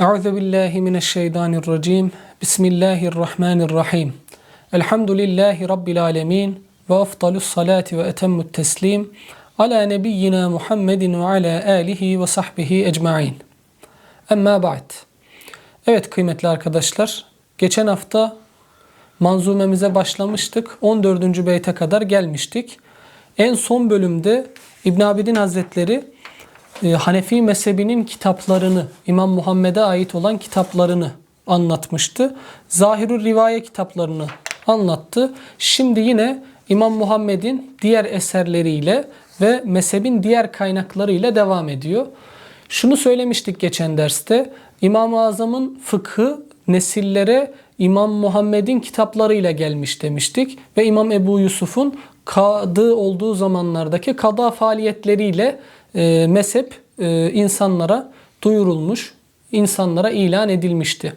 Euzu billahi mineşşeytanirracim. Bismillahirrahmanirrahim. Elhamdülillahi rabbil alamin ve efdalus salati ve etemmut teslim ala nebiyyina Muhammedin ve ala alihi ve sahbihi ecmaîn. Amma ba'd. Evet kıymetli arkadaşlar, geçen hafta manzumemize başlamıştık. 14. beyte kadar gelmiştik. En son bölümde İbn Abidin Hazretleri e, Hanefi mezhebinin kitaplarını, İmam Muhammed'e ait olan kitaplarını anlatmıştı. Zahirül Rivaye kitaplarını anlattı. Şimdi yine İmam Muhammed'in diğer eserleriyle ve mezhebin diğer kaynaklarıyla devam ediyor. Şunu söylemiştik geçen derste. İmam-ı Azam'ın fıkhı nesillere İmam Muhammed'in kitaplarıyla gelmiş demiştik. Ve İmam Ebu Yusuf'un kadı olduğu zamanlardaki kada faaliyetleriyle e, mezhep e, insanlara duyurulmuş, insanlara ilan edilmişti.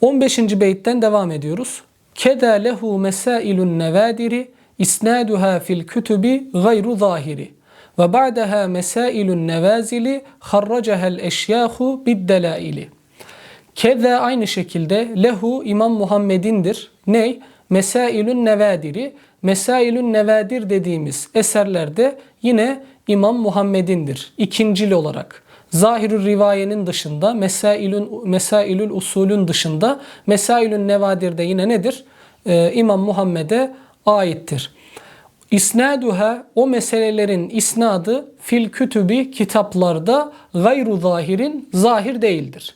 15. beytten devam ediyoruz. Keda lehu mesailun nevadiri isnaduha fil kütübi gayru zahiri ve ba'daha mesailun nevazili harracahel eşyahu biddelaili. Keza aynı şekilde lehu İmam Muhammed'indir. Ney? Mesailun nevadiri. Mesailun nevadir dediğimiz eserlerde yine İmam Muhammed'indir. İkincil olarak. Zahirül rivayenin dışında, mesailün, mesailül usulün dışında, mesailün nevadirde yine nedir? Ee, İmam Muhammed'e aittir. İsnaduha o meselelerin isnadı fil kütübi kitaplarda gayru zahirin zahir değildir.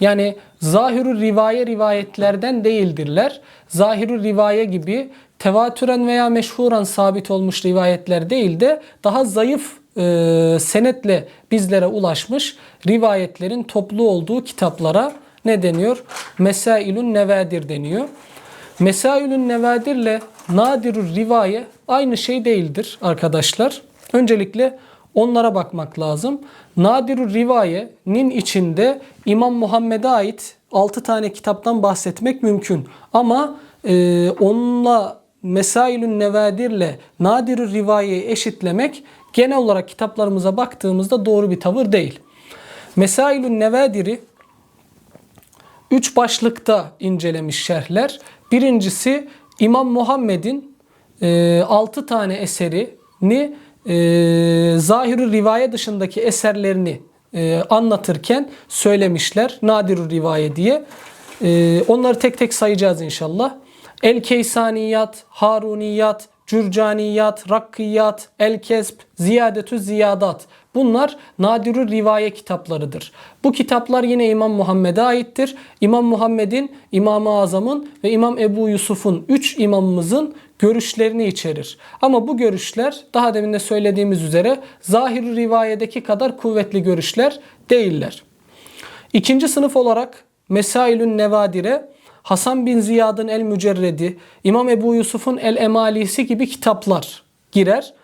Yani zahirü rivaye rivayetlerden değildirler. Zahirü rivaye gibi tevatüren veya meşhuran sabit olmuş rivayetler değil de daha zayıf e, senetle bizlere ulaşmış rivayetlerin toplu olduğu kitaplara ne deniyor? Mesailün nevadir deniyor. Mesailün nevadirle nadirür rivaye aynı şey değildir arkadaşlar. Öncelikle onlara bakmak lazım. Nadirür rivayenin içinde İmam Muhammed'e ait 6 tane kitaptan bahsetmek mümkün. Ama e, onunla Mesailün Nevadir'le Nadirü Rivaye'yi eşitlemek genel olarak kitaplarımıza baktığımızda doğru bir tavır değil. Mesailün Nevadir'i 3 başlıkta incelemiş şerhler. Birincisi İmam Muhammed'in 6 e, tane eserini e, zahirü rivaye dışındaki eserlerini e, anlatırken söylemişler. Nadirü rivaye diye. E, onları tek tek sayacağız inşallah. El Keysaniyat, Haruniyat, Cürcaniyat, Rakkiyat, El Kesb, Ziyadetü Ziyadat. Bunlar nadirü rivaye kitaplarıdır. Bu kitaplar yine İmam Muhammed'e aittir. İmam Muhammed'in, İmam-ı Azam'ın ve İmam Ebu Yusuf'un, üç imamımızın görüşlerini içerir. Ama bu görüşler daha demin de söylediğimiz üzere zahir rivayedeki kadar kuvvetli görüşler değiller. İkinci sınıf olarak Mesailün Nevadire Hasan bin Ziyad'ın El Mücerredi, İmam Ebu Yusuf'un El Emalisi gibi kitaplar girer.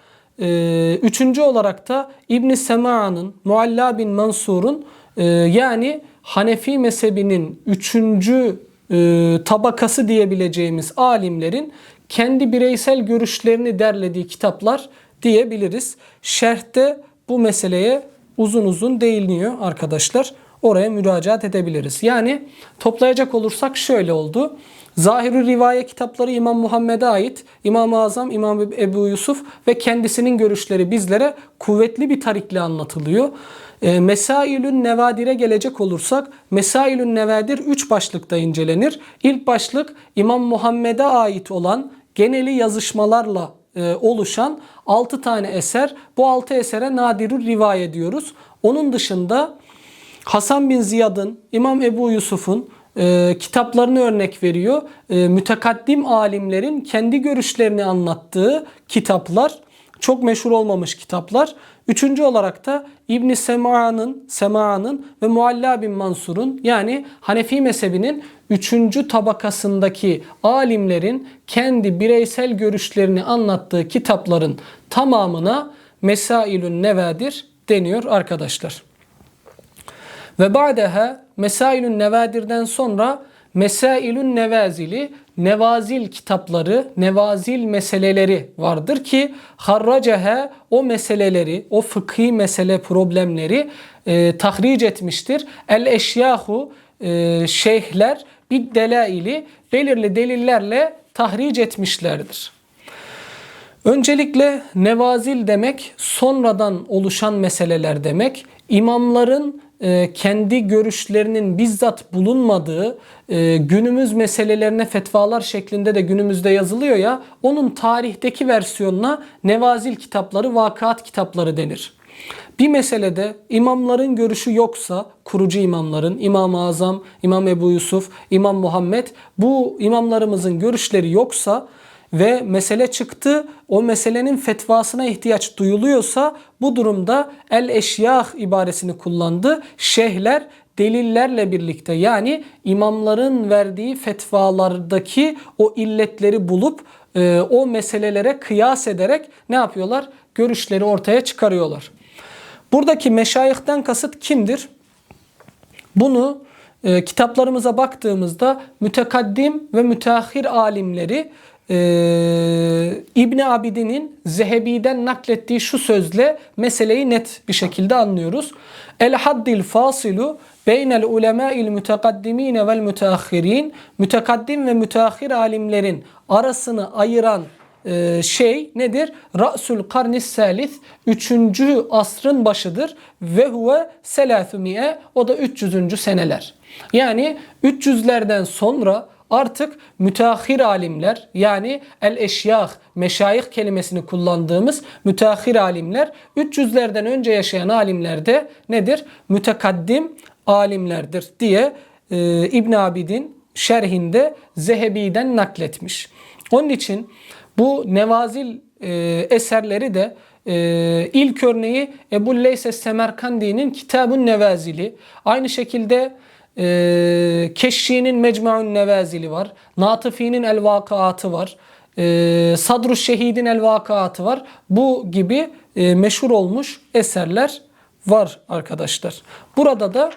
Ee, üçüncü olarak da İbn Sema'nın, Mualla bin Mansur'un e, yani Hanefi mezhebinin üçüncü e, tabakası diyebileceğimiz alimlerin kendi bireysel görüşlerini derlediği kitaplar diyebiliriz. Şerhte bu meseleye uzun uzun değiniyor arkadaşlar. Oraya müracaat edebiliriz. Yani toplayacak olursak şöyle oldu. Zahiri rivaye kitapları İmam Muhammed'e ait. İmam-ı Azam, İmam Ebu Yusuf ve kendisinin görüşleri bizlere kuvvetli bir tarikle anlatılıyor. E, Mesailün Nevadir'e gelecek olursak Mesailün Nevadir 3 başlıkta incelenir. İlk başlık İmam Muhammed'e ait olan geneli yazışmalarla e, oluşan 6 tane eser. Bu 6 esere nadirü rivaye diyoruz. Onun dışında Hasan bin Ziyad'ın, İmam Ebu Yusuf'un e, kitaplarını örnek veriyor. E, mütekaddim alimlerin kendi görüşlerini anlattığı kitaplar. Çok meşhur olmamış kitaplar. Üçüncü olarak da İbn Sema'nın, Sema'nın ve Mualla bin Mansur'un yani Hanefi mezhebinin üçüncü tabakasındaki alimlerin kendi bireysel görüşlerini anlattığı kitapların tamamına Mesailün Nevadir deniyor arkadaşlar. Ve ba'deha mesailün nevadirden sonra Mesailün Nevazili Nevazil kitapları, Nevazil meseleleri vardır ki harracehe o meseleleri, o fıkhi mesele problemleri e, tahric etmiştir. El eşyahu e, şeyhler bir delaili belirli delillerle tahric etmişlerdir. Öncelikle nevazil demek sonradan oluşan meseleler demek. İmamların e, kendi görüşlerinin bizzat bulunmadığı e, günümüz meselelerine fetvalar şeklinde de günümüzde yazılıyor ya onun tarihteki versiyonuna nevazil kitapları, vakat kitapları denir. Bir meselede imamların görüşü yoksa, kurucu imamların, İmam-ı Azam, İmam Ebu Yusuf, İmam Muhammed bu imamlarımızın görüşleri yoksa ve mesele çıktı, o meselenin fetvasına ihtiyaç duyuluyorsa bu durumda el eşyah ibaresini kullandı. Şeyhler delillerle birlikte yani imamların verdiği fetvalardaki o illetleri bulup e, o meselelere kıyas ederek ne yapıyorlar? Görüşleri ortaya çıkarıyorlar. Buradaki meşayihten kasıt kimdir? Bunu e, kitaplarımıza baktığımızda mütekaddim ve müteahhir alimleri e, İbni Abidin'in Zehebi'den naklettiği şu sözle meseleyi net bir şekilde anlıyoruz. El haddil fasilu beynel ulemâil mütekaddimine vel müteahhirin mütekaddim ve müteahhir alimlerin arasını ayıran e, şey nedir? Ra'sul karnis salis 3. asrın başıdır ve huve selâfümiye o da 300. seneler. Yani 300'lerden sonra artık müteahhir alimler yani el eşyah, meşayih kelimesini kullandığımız müteahhir alimler 300'lerden önce yaşayan alimler de nedir? Mütekaddim alimlerdir diye e, İbn Abidin şerhinde Zehebi'den nakletmiş. Onun için bu nevazil e, eserleri de e, ilk örneği Ebu Leyse Semerkandi'nin Kitabun Nevazili. Aynı şekilde e, Keşşi'nin Mecmu'un Nevazili var. Natıfi'nin El Vakaatı var. E, Sadru Şehid'in El Vakaatı var. Bu gibi e, meşhur olmuş eserler var arkadaşlar. Burada da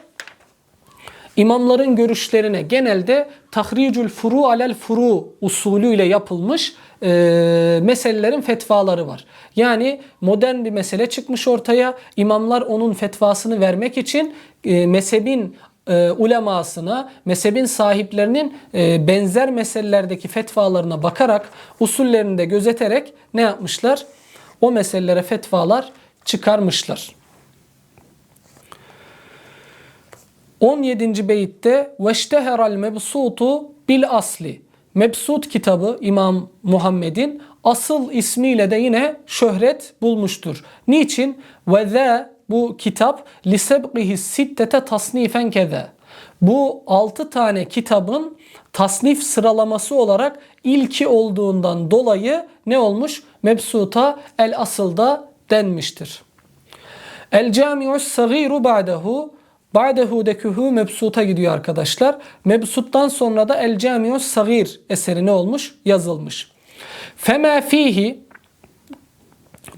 imamların görüşlerine genelde tahricül furu alel furu usulüyle yapılmış e, meselelerin fetvaları var. Yani modern bir mesele çıkmış ortaya. İmamlar onun fetvasını vermek için e, mezhebin e, ulemasına, mezhebin sahiplerinin e, benzer meselelerdeki fetvalarına bakarak, usullerini de gözeterek ne yapmışlar? O meselelere fetvalar çıkarmışlar. 17. beyitte veşteheral mebsutu bil asli. Mebsut kitabı İmam Muhammed'in asıl ismiyle de yine şöhret bulmuştur. Niçin? Ve bu kitap lisebqihi sittete tasnifen keze. Bu altı tane kitabın tasnif sıralaması olarak ilki olduğundan dolayı ne olmuş? Mebsuta el asılda denmiştir. El cami'us sagiru ba'dehu Ba'dehu dekühü mebsuta gidiyor arkadaşlar. Mebsuttan sonra da El Camius Sagir eseri ne olmuş? Yazılmış. Fema fihi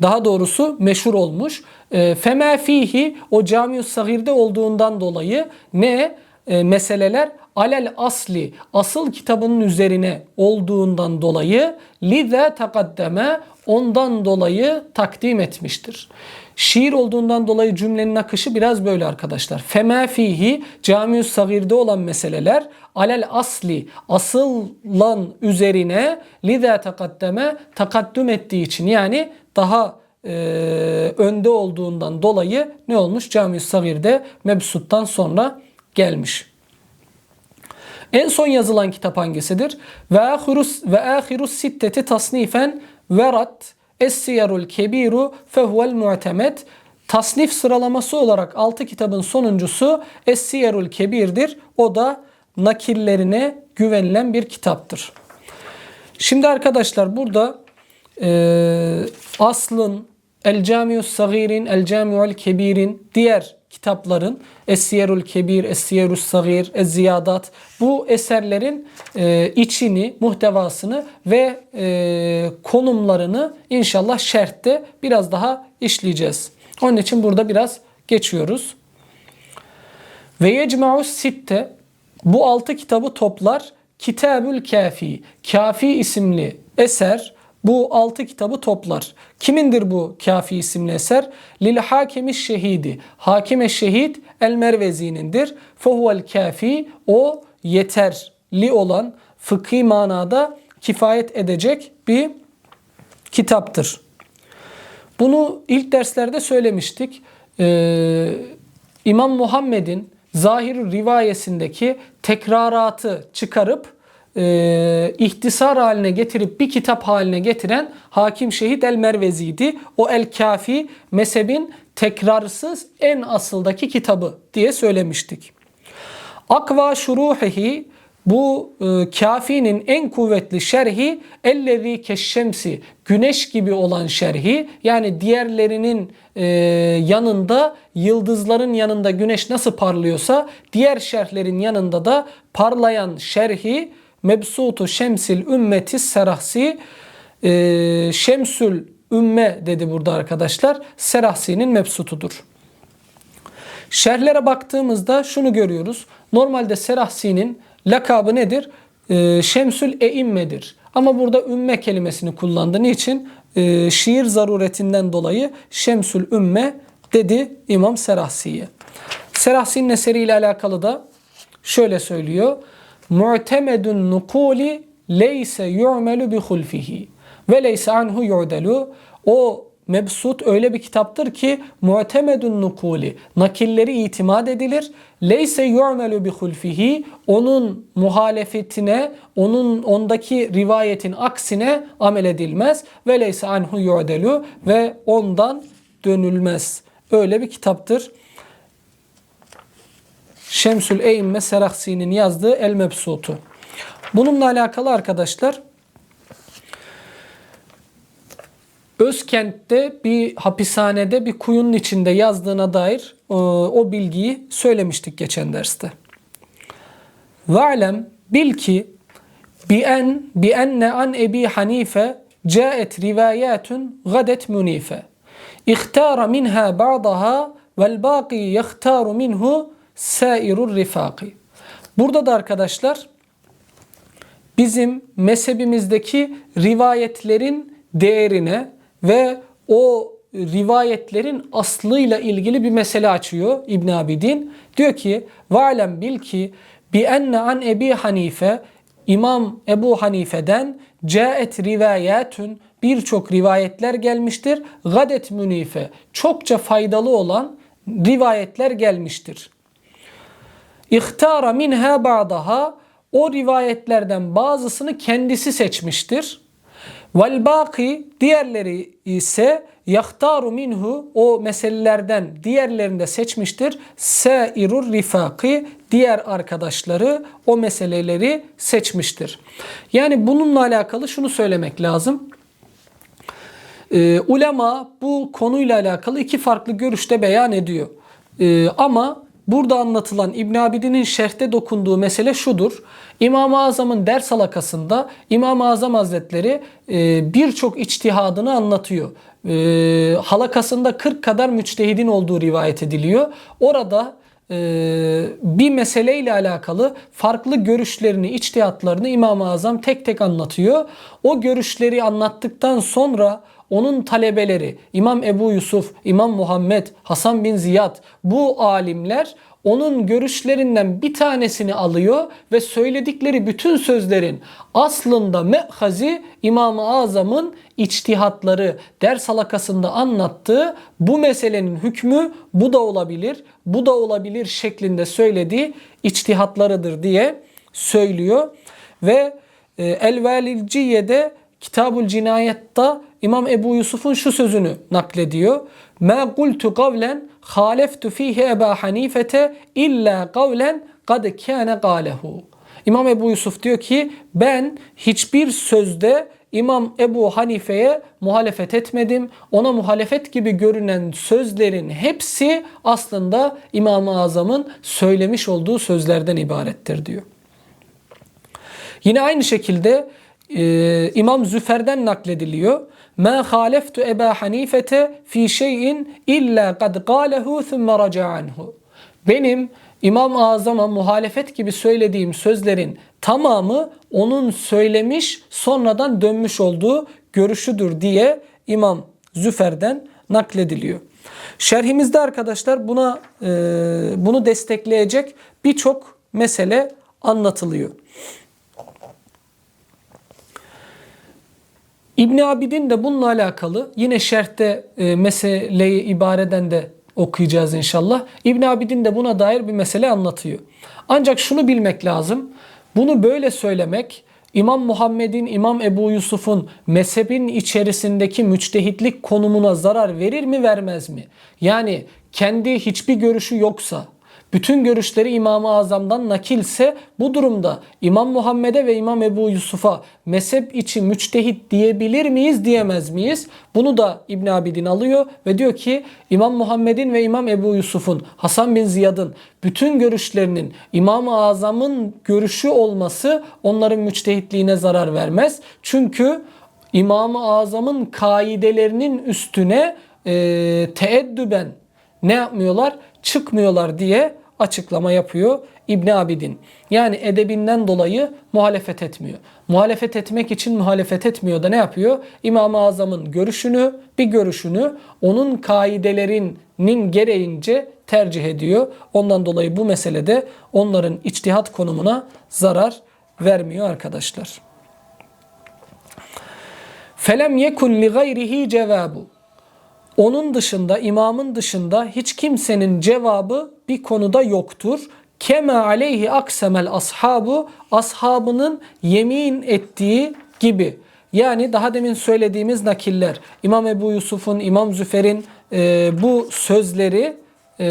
daha doğrusu meşhur olmuş. E, Fema fihi o Camius Sagir'de olduğundan dolayı ne e, meseleler alel asli asıl kitabının üzerine olduğundan dolayı lize takaddeme ondan dolayı takdim etmiştir. Şiir olduğundan dolayı cümlenin akışı biraz böyle arkadaşlar. Fema fihi camius sagirde olan meseleler alel asli asıllan üzerine liza takaddeme takaddüm ettiği için yani daha e, önde olduğundan dolayı ne olmuş? Camius sagirde mebsuttan sonra gelmiş. En son yazılan kitap hangisidir? Ve ahirus ve ahirus sitteti tasnifen verat Es-Siyarul Kebiru fehuvel mu'temet. Tasnif sıralaması olarak 6 kitabın sonuncusu Es-Siyarul Kebir'dir. O da nakillerine güvenilen bir kitaptır. Şimdi arkadaşlar burada e, aslın El Camius Sagir'in, El Camiul Kebir'in diğer kitapların Es-Siyerul Kebir, Es-Siyerus Sagir, Ez-Ziyadat bu eserlerin e, içini, muhtevasını ve e, konumlarını inşallah şerhte biraz daha işleyeceğiz. Onun için burada biraz geçiyoruz. Ve yecma'us sitte bu altı kitabı toplar. Kitabül Kafi, Kafi isimli eser bu altı kitabı toplar. Kimindir bu Kafi isimli eser? Lil Hakemi Şehidi, Hakime Şehit El Mervezi'nindir. Fehuvel Kafi, o yeterli olan fıkhi manada kifayet edecek bir kitaptır. Bunu ilk derslerde söylemiştik. Ee, İmam Muhammed'in zahir rivayesindeki tekraratı çıkarıp e, ihtisar haline getirip bir kitap haline getiren Hakim Şehit El Mervezi'ydi. O El Kafi mezhebin tekrarsız en asıldaki kitabı diye söylemiştik. Akva şuruhihi bu e, kafinin en kuvvetli şerhi ellezî keşşemsi güneş gibi olan şerhi yani diğerlerinin e, yanında yıldızların yanında güneş nasıl parlıyorsa diğer şerhlerin yanında da parlayan şerhi mebsutu şemsil ümmeti serahsi e, şemsül ümme dedi burada arkadaşlar serahsinin mebsutudur. Şerhlere baktığımızda şunu görüyoruz. Normalde Serahsi'nin lakabı nedir? Ee, Şemsül Eimme'dir. Ama burada ümme kelimesini kullandığı için e, şiir zaruretinden dolayı Şemsül Ümme dedi İmam Serahsi'ye. Serahsi'nin eseriyle alakalı da şöyle söylüyor. Mu'temedun nukuli leyse yu'melu bi hulfihi ve leyse anhu yu'delu. O Mebsut öyle bir kitaptır ki mu'temedun nukuli nakilleri itimat edilir. Leyse yu'melu bi hulfihi onun muhalefetine, onun ondaki rivayetin aksine amel edilmez ve leyse anhu yu'delu ve ondan dönülmez. Öyle bir kitaptır. Şemsül Eymme Seraksi'nin yazdığı El Mebsut'u. Bununla alakalı arkadaşlar Özkent'te bir hapishanede bir kuyunun içinde yazdığına dair o, o bilgiyi söylemiştik geçen derste. Ve'lem bil ki bi en bi enne an Ebi Hanife caet rivayatun gadet munife. İhtara minha ba'daha vel baqi yahtaru minhu sairur rifaki. Burada da arkadaşlar bizim mezhebimizdeki rivayetlerin değerine ve o rivayetlerin aslıyla ilgili bir mesele açıyor İbn Abidin. Diyor ki: "Valem bil ki bi enne an Ebi Hanife İmam Ebu Hanife'den caet rivayetün birçok rivayetler gelmiştir. Gadet münife çokça faydalı olan rivayetler gelmiştir. İhtara minha ba'daha o rivayetlerden bazısını kendisi seçmiştir. Vel baki diğerleri ise yahtaru minhu o meselelerden diğerlerini de seçmiştir. Sairur rifaki diğer arkadaşları o meseleleri seçmiştir. Yani bununla alakalı şunu söylemek lazım. Ee, ulema bu konuyla alakalı iki farklı görüşte beyan ediyor. Ee, ama Burada anlatılan İbn Abidin'in şerhte dokunduğu mesele şudur. İmam-ı Azam'ın ders halakasında İmam-ı Azam Hazretleri e, birçok içtihadını anlatıyor. E, halakasında 40 kadar müçtehidin olduğu rivayet ediliyor. Orada e, bir meseleyle alakalı farklı görüşlerini, içtihatlarını İmam-ı Azam tek tek anlatıyor. O görüşleri anlattıktan sonra onun talebeleri İmam Ebu Yusuf, İmam Muhammed, Hasan bin Ziyad bu alimler onun görüşlerinden bir tanesini alıyor ve söyledikleri bütün sözlerin aslında mehazi İmam-ı Azam'ın içtihatları ders halakasında anlattığı bu meselenin hükmü bu da olabilir, bu da olabilir şeklinde söylediği içtihatlarıdır diye söylüyor. Ve e, El-Velilciye'de Kitabul Cinayet'ta İmam Ebu Yusuf'un şu sözünü naklediyor. Ma qultu kavlen haleftu fihi Eba Hanifete illa kavlen kad kâne gâlehu. İmam Ebu Yusuf diyor ki ben hiçbir sözde İmam Ebu Hanife'ye muhalefet etmedim. Ona muhalefet gibi görünen sözlerin hepsi aslında İmam-ı Azam'ın söylemiş olduğu sözlerden ibarettir diyor. Yine aynı şekilde e, İmam Züfer'den naklediliyor. Ma haleftu Eba Hanifete fi şeyin illa kad galehu thumma raca. Benim İmam-ı Azam'a muhalefet gibi söylediğim sözlerin tamamı onun söylemiş sonradan dönmüş olduğu görüşüdür diye İmam Züfer'den naklediliyor. Şerhimizde arkadaşlar buna e, bunu destekleyecek birçok mesele anlatılıyor. İbn Abidin de bununla alakalı yine şerhte e, meseleyi ibareden de okuyacağız inşallah. İbn Abidin de buna dair bir mesele anlatıyor. Ancak şunu bilmek lazım. Bunu böyle söylemek İmam Muhammed'in, İmam Ebu Yusuf'un mezhebin içerisindeki müçtehitlik konumuna zarar verir mi vermez mi? Yani kendi hiçbir görüşü yoksa, bütün görüşleri İmam-ı Azam'dan nakilse bu durumda İmam Muhammed'e ve İmam Ebu Yusuf'a mezhep içi müçtehit diyebilir miyiz diyemez miyiz? Bunu da İbn Abidin alıyor ve diyor ki İmam Muhammed'in ve İmam Ebu Yusuf'un Hasan bin Ziyad'ın bütün görüşlerinin İmam-ı Azam'ın görüşü olması onların müçtehitliğine zarar vermez. Çünkü İmam-ı Azam'ın kaidelerinin üstüne e, teeddüben ne yapmıyorlar? Çıkmıyorlar diye açıklama yapıyor İbn Abidin. Yani edebinden dolayı muhalefet etmiyor. Muhalefet etmek için muhalefet etmiyor da ne yapıyor? İmam-ı Azam'ın görüşünü, bir görüşünü onun kaidelerinin gereğince tercih ediyor. Ondan dolayı bu meselede onların içtihat konumuna zarar vermiyor arkadaşlar. Felem yekun li gayrihi cevabu. Onun dışında, imamın dışında hiç kimsenin cevabı bir konuda yoktur. Kema aleyhi aksemel ashabu ashabının yemin ettiği gibi. Yani daha demin söylediğimiz nakiller İmam Ebu Yusuf'un, İmam Züfer'in e, bu sözleri e,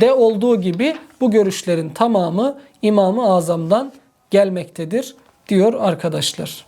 de olduğu gibi bu görüşlerin tamamı İmam-ı Azam'dan gelmektedir diyor arkadaşlar.